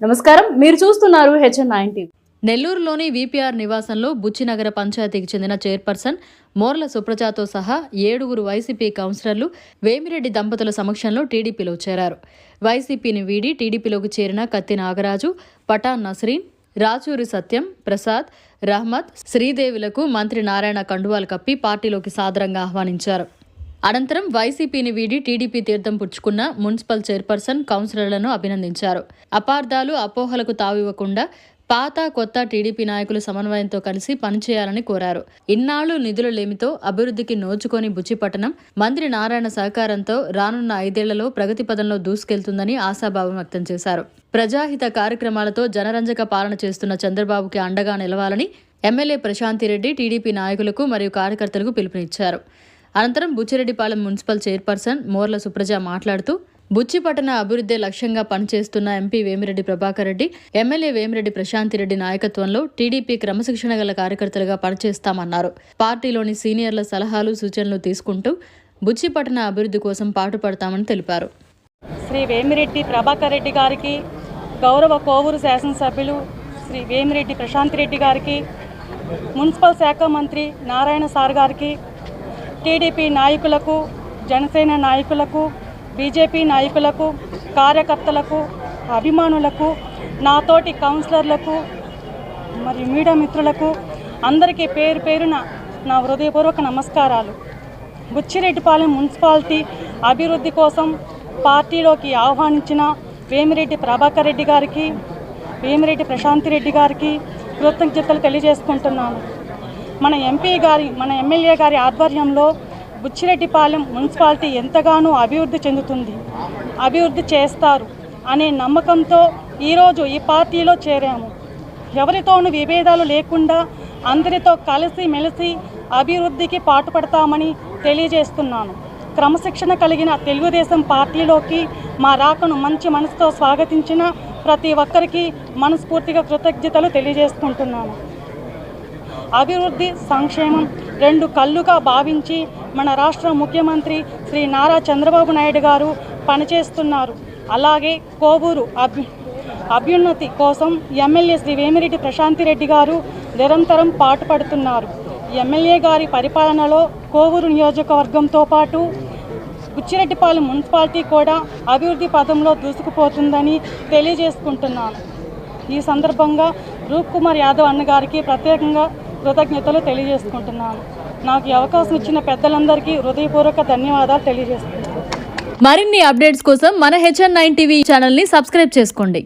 నమస్కారం. మీరు చూస్తున్నారు హెచ్ఎన్ నైన్ టీవీ. నెల్లూరులోని వీపీఆర్ నివాసంలో బుచ్చినగర పంచాయతీకి చెందిన చైర్పర్సన్ మోర్ల సుప్రజాతో సహా ఏడుగురు వైసీపీ కౌన్సిలర్లు వేమిరెడ్డి దంపతుల సమక్షంలో టీడీపీలో చేరారు. వైసీపీని వీడి టీడీపీలోకి చేరిన కత్తి నాగరాజు పటాన్ నస్రీన్ రాచూరి సత్యం ప్రసాద్ రహమత్ శ్రీదేవులకు మంత్రి నారాయణ కండువాలు కప్పి పార్టీలోకి సాదరంగా ఆహ్వానించారు. అనంతరం వైసీపీని వీడి టీడీపీ తీర్థం పుచ్చుకున్న మున్సిపల్ చైర్పర్సన్ కౌన్సిలర్లను అభినందించారు. అపార్థాలు అపోహలకు తావివ్వకుండా పాత కొత్త టీడీపీ నాయకులు సమన్వయంతో కలిసి పనిచేయాలని కోరారు. ఇన్నాళ్ళు నిధులు లేమితో అభివృద్ధికి నోచుకొని బుచ్చిపట్టణం మంత్రి నారాయణ సహకారంతో రానున్న ఐదేళ్ళలో ప్రగతి పదంలో దూసుకెళ్తుందని ఆశాభావం వ్యక్తం చేశారు. ప్రజాహిత కార్యక్రమాలతో జనరంజక పాలన చేస్తున్న చంద్రబాబుకి అండగా నిలవాలని ఎమ్మెల్యే ప్రశాంతిరెడ్డి టీడీపీ నాయకులకు మరియు కార్యకర్తలకు పిలుపునిచ్చారు. అనంతరం బుచ్చిరెడ్డిపాలెం మున్సిపల్ చైర్పర్సన్ మోర్ల సుప్రజ మాట్లాడుతూ బుచ్చిపట్టణ అభివృద్ధి లక్ష్యంగా పనిచేస్తున్న ఎంపీ వేమిరెడ్డి ప్రభాకర్ రెడ్డి ఎమ్మెల్యే వేమిరెడ్డి ప్రశాంతిరెడ్డి నాయకత్వంలో టీడీపీ క్రమశిక్షణ గల కార్యకర్తలుగా పనిచేస్తామన్నారు. పార్టీలోని సీనియర్ల సలహాలు సూచనలు తీసుకుంటూ బుచ్చిపట్టణ అభివృద్ధి కోసం పాటుపడతామని తెలిపారు. శ్రీ వేమిరెడ్డి ప్రభాకర్ రెడ్డి గారికి గౌరవ కోవూరు శాసనసభ్యులు శ్రీ వేమిరెడ్డి ప్రశాంత్ రెడ్డి గారికి మున్సిపల్ శాఖ మంత్రి నారాయణ సార్ గారికి టీడీపీ నాయకులకు జనసేన నాయకులకు బీజేపీ నాయకులకు కార్యకర్తలకు అభిమానులకు నాతోటి కౌన్సిలర్లకు మరియు మీడియా మిత్రులకు అందరికీ పేరు పేరున నా హృదయపూర్వక నమస్కారాలు. బుచ్చిరెడ్డిపాలెం మున్సిపాలిటీ అభివృద్ధి కోసం పార్టీలోకి ఆహ్వానించిన వేమిరెడ్డి ప్రభాకర్ రెడ్డి గారికి వేమిరెడ్డి ప్రశాంతి రెడ్డి గారికి కృతజ్ఞతలు తెలియజేసుకుంటున్నాను. మన ఎంపీ గారి మన ఎమ్మెల్యే గారి ఆధ్వర్యంలో బుచ్చిరెడ్డిపాలెం మున్సిపాలిటీ ఎంతగానో అభివృద్ధి చెందుతుంది. అభివృద్ధి చేస్తారు అనే నమ్మకంతో ఈరోజు ఈ పార్టీలో చేరాము. ఎవరితోనూ విభేదాలు లేకుండా అందరితో కలిసి మెలిసి అభివృద్ధికి పాటుపడతామని తెలియజేస్తున్నాను. క్రమశిక్షణ కలిగిన తెలుగుదేశం పార్టీలోకి మా రాకను మంచి మనసుతో స్వాగతించిన ప్రతి ఒక్కరికి మనస్ఫూర్తిగా కృతజ్ఞతలు తెలియజేసుకుంటున్నాను. అభివృద్ధి సంక్షేమం రెండు కళ్ళుగా భావించి మన రాష్ట్ర ముఖ్యమంత్రి శ్రీ నారా చంద్రబాబు నాయుడు గారు పనిచేస్తున్నారు. అలాగే కోవూరు అభి అభ్యున్నతి కోసం ఎమ్మెల్యే శ్రీ వేమిరెడ్డి ప్రశాంతిరెడ్డి గారు నిరంతరం పాటుపడుతున్నారు. ఎమ్మెల్యే గారి పరిపాలనలో కోవూరు నియోజకవర్గంతో పాటు బుచ్చిరెడ్డిపాలెం మున్సిపాలిటీ కూడా అభివృద్ధి పదంలో దూసుకుపోతుందని తెలియజేసుకుంటున్నాను. ఈ సందర్భంగా రూప్ కుమార్ యాదవ్ అన్నగారికి ప్రత్యేకంగా కృతజ్ఞతలు తెలియజేసుకుంటున్నాను. నాకు ఈ అవకాశం ఇచ్చిన పెద్దలందరికీ హృదయపూర్వక ధన్యవాదాలు తెలియజేస్తున్నాను మరిన్ని అప్డేట్స్ కోసం మన హెచ్ఎన్ నైన్ టీవీ ఛానల్ని సబ్స్క్రైబ్ చేసుకోండి.